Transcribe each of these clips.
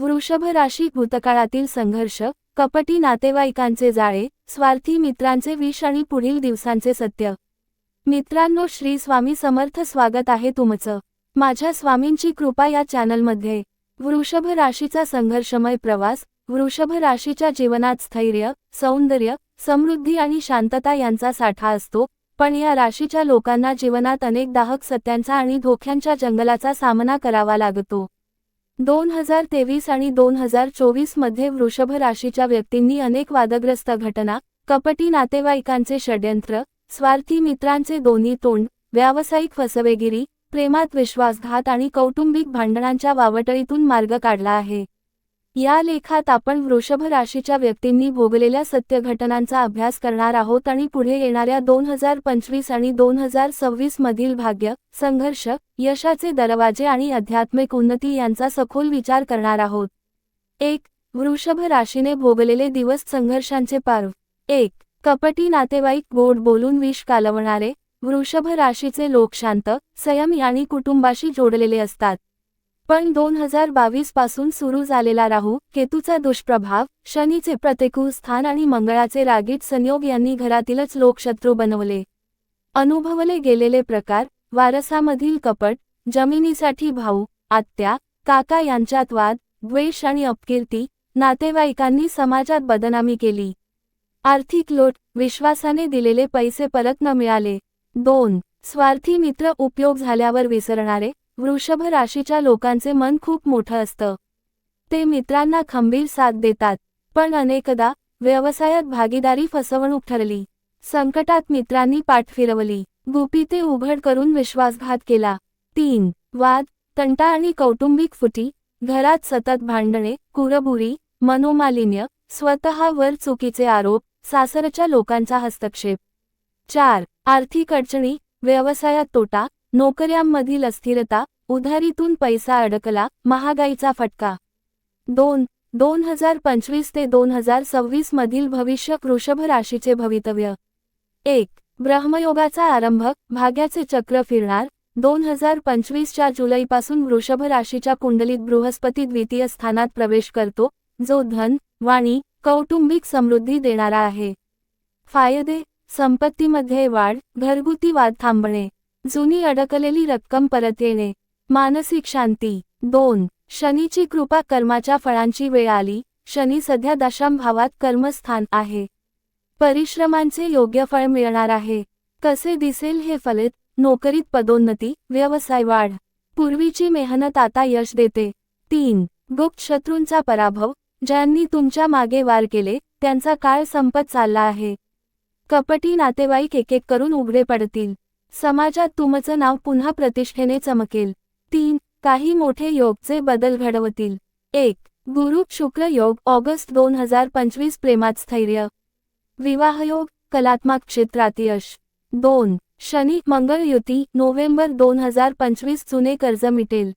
वृषभ राशी भूतकाळातील संघर्ष कपटी नातेवाईकांचे जाळे स्वार्थी मित्रांचे विष आणि पुढील दिवसांचे सत्य. मित्रांनो श्री स्वामी समर्थ स्वागत आहे तुमचं. माझ्या स्वामींची कृपा या चॅनलमध्ये. वृषभ राशीचा संघर्षमय प्रवास वृषभ राशीच्या जीवनात स्थैर्य सौंदर्य समृद्धी आणि शांतता यांचा साठा असतो पण या राशीच्या लोकांना जीवनात अनेक दाहक सत्यांचा आणि धोक्यांच्या जंगलाचा सामना करावा लागतो. दोन हजार तेवीस आणि दोन हजार चोवीसमध्ये वृषभ राशीच्या व्यक्तींनी अनेक वादग्रस्त घटना कपटी नातेवाईकांचे षड्यंत्र स्वार्थी मित्रांचे दोन्ही तोंड व्यावसायिक फसवेगिरी प्रेमात विश्वासघात आणि कौटुंबिक भांडणांच्या वावटळीतून मार्ग काढला आहे. या लेखात आपण वृषभ राशीच्या व्यक्तींनी भोगलेल्या सत्यघटनांचा अभ्यास करणार आहोत आणि पुढे येणाऱ्या दोन हजार पंचवीस आणि दोन हजार सव्वीस मधील भाग्य संघर्ष यशाचे दरवाजे आणि आध्यात्मिक उन्नती यांचा सखोल विचार करणार आहोत. एक वृषभ राशीने भोगलेले दिवस संघर्षांचे पार्व एक कपटी नातेवाईक गोड बोलून विष कालवणारे वृषभ राशीचे लोक शांत संयमी आणि कुटुंबाशी जोडलेले असतात. पण दोन हजार बावीसपासून सुरू झालेला राहू केतूचा दुष्प्रभाव शनीचे प्रतिकूल स्थान आणि मंगळाचे रागीट संयोग यांनी घरातीलच लोकशत्रू बनवले. अनुभवले गेलेले प्रकार वारसामधील कपट जमिनीसाठी भाऊ आत्या काका यांच्यात वाद द्वेष आणि अपकीर्ती नातेवाईकांनी समाजात बदनामी केली. आर्थिक लोट विश्वासाने दिलेले पैसे परत न मिळाले. दोन स्वार्थी मित्र उपयोग झाल्यावर विसरणारे वृषभ राशीच्या लोकांचे मन खूप मोठं असतं. ते मित्रांना खंबीर साथ देतात पण अनेकदा व्यवसायात भागीदारी फसवणूक ठरली. संकटात मित्रांनी पाठ फिरवली. गुपिते उघड करून विश्वासघात केला. तीन वाद तंटा आणि कौटुंबिक फुटी घरात सतत भांडणे कुरबुरी मनोमालिन्य स्वतःवर चुकीचे आरोप सासरच्या लोकांचा हस्तक्षेप. चार आर्थिक अडचणी व्यवसायात तोटा नोकऱ्यांमधील अस्थिरता उधारीतून पैसा अडकला महागाईचा फटका. दोन दोन हजार पंचवीस ते दोन हजार सव्वीस मधील भविष्य वृषभ राशीचे भवितव्य. एक ब्रह्मयोगाचा आरंभ भाग्याचे चक्र फिरणार. दोन हजार पंचवीसच्या जुलैपासून वृषभ राशीच्या कुंडलीत बृहस्पती द्वितीय स्थानात प्रवेश करतो जो धन वाणी कौटुंबिक समृद्धी देणारा आहे. फायदे संपत्तीमध्ये वाढ घरगुती वाद थांबणे जुनी अडकलेली रक्कम परत येणे मानसिक शांती. दोन शनीची कृपा कर्माच्या फळांची वेळ आली शनी सध्या दशाम भावात कर्मस्थान आहे. परिश्रमांचे योग्य फळ मिळणार आहे. कसे दिसेल हे फलित नोकरीत पदोन्नती व्यवसाय वाढ. पूर्वीची मेहनत आता यश देते. तीन गुप्त शत्रूंचा पराभव ज्यांनी तुमच्या मागे वार केले त्यांचा काळ संपत चालला आहे. कपटी नातेवाईक एक एक करून उघडे पडतील. समाजात तुमचं नाव पुन्हा प्रतिष्ठेने चमकेल. तीन काही मोठे योगचे बदल घडवतील. एक गुरु शुक्र योग ऑगस्ट दोन हजार पंचवीस प्रेमात स्थैर्य. विवाहयोग कलात्मक क्षेत्रात यश. दोन शनी मंगळ युती नोव्हेंबर दोन हजार पंचवीस जुने कर्ज मिटेल.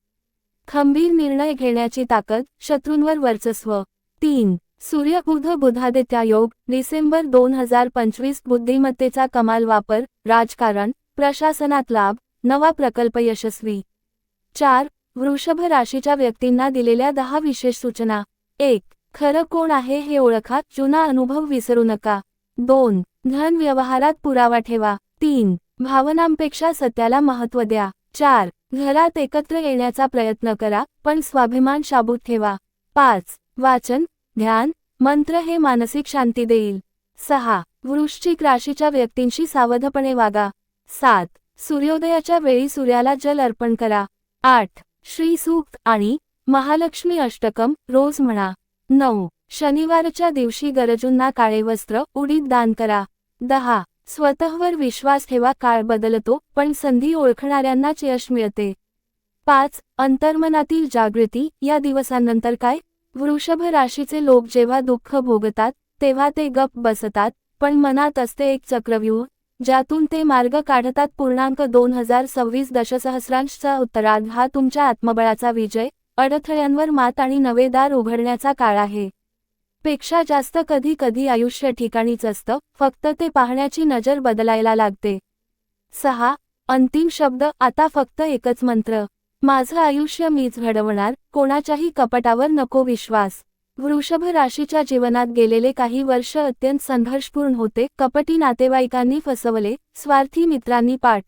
खंबीर निर्णय घेण्याची ताकद शत्रूंवर वर्चस्व. तीन सूर्य बुध बुधादित्या योग डिसेंबर दोन हजार पंचवीस बुद्धिमत्तेचा कमाल वापर राजकारण प्रशासनात लाभ नवा प्रकल्प यशस्वी. चार वृषभ राशीच्या व्यक्तींना दिलेल्या दहा विशेष सूचना. एक खरं कोण आहे हे ओळखा जुना अनुभव विसरू नका. दोन धन व्यवहारात पुरावा ठेवा. तीन भावनांपेक्षा सत्याला महत्त्व द्या. चार घरात एकत्र येण्याचा प्रयत्न करा पण स्वाभिमान शाबूत ठेवा. पाच वाचन ध्यान मंत्र हे मानसिक शांती देईल. सहा. वृश्चिक राशीच्या व्यक्तींशी सावधपणे वागा. सात. सूर्योदयाच्या वेळी सूर्याला जल अर्पण करा. आठ. श्री सूक्त आणि महालक्ष्मी अष्टकम रोज म्हणा. नऊ. शनिवारच्या दिवशी गरजूंना काळे वस्त्र उडीत दान करा. दहा. स्वतःवर विश्वास ठेवा काळ बदलतो पण संधी ओळखणाऱ्यांनाच यश मिळते. पाच. अंतर्मनातील जागृती या दिवसांनंतर काय? वृषभ राशीचे लोक जेव्हा दुःख भोगतात तेव्हा ते गप बसतात पण मनात असते एक चक्रव्यूह ज्यातून ते मार्ग काढतात. पूर्णांक दोन हजार सव्वीस दशसहस्रांशचा उत्तरार्ध हा तुमच्या आत्मबळाचा विजय अडथळ्यांवर मात आणि नवे दार उघडण्याचा काळ आहे. पेक्षा जास्त कधी कधी आयुष्य ठिकाणीच असतं फक्त ते पाहण्याची नजर बदलायला लागते. सहा अंतिम शब्द आता फक्त एकच मंत्र. माझं आयुष्य मीच घडवणार कोणाच्याही कपटावर नको विश्वास. वृषभ राशीच्या जीवनात गेलेले काही वर्ष अत्यंत संघर्षपूर्ण होते. कपटी नातेवाईकांनी फसवले स्वार्थी मित्रांनी पाठ.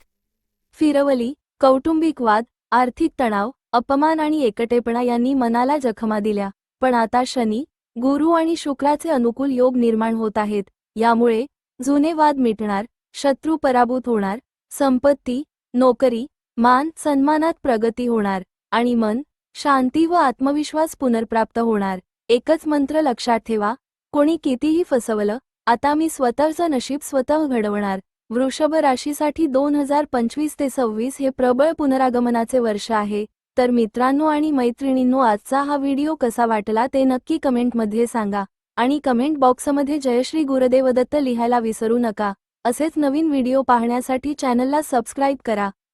फिरवली कौटुंबिक वाद आर्थिक तणाव अपमान आणि एकटेपणा यांनी मनाला जखमा दिल्या. पण आता शनी गुरु आणि शुक्राचे अनुकूल योग निर्माण होत आहेत. यामुळे जुने वाद मिटणार शत्रू पराभूत होणार संपत्ती नोकरी मान सन्मानात प्रगती होणार आणि मन शांती व आत्मविश्वास पुनर्प्राप्त होणार. एकच मंत्र लक्षात ठेवा कोणी कितीही फसवलं आता मी स्वतःचं नशीब स्वतः घडवणार. वृषभ राशीसाठी दोन हजार पंचवीस ते सव्वीस हे प्रबळ पुनरागमनाचे वर्ष आहे. तर मित्रांनो आणि मैत्रिणींनो आजचा हा व्हिडिओ कसा वाटला ते नक्की कमेंटमध्ये सांगा आणि कमेंट बॉक्समध्ये जयश्री गुरुदेवदत्त लिहायला विसरू नका. असेच नवीन व्हिडिओ पाहण्यासाठी चॅनलला सबस्क्राईब करा.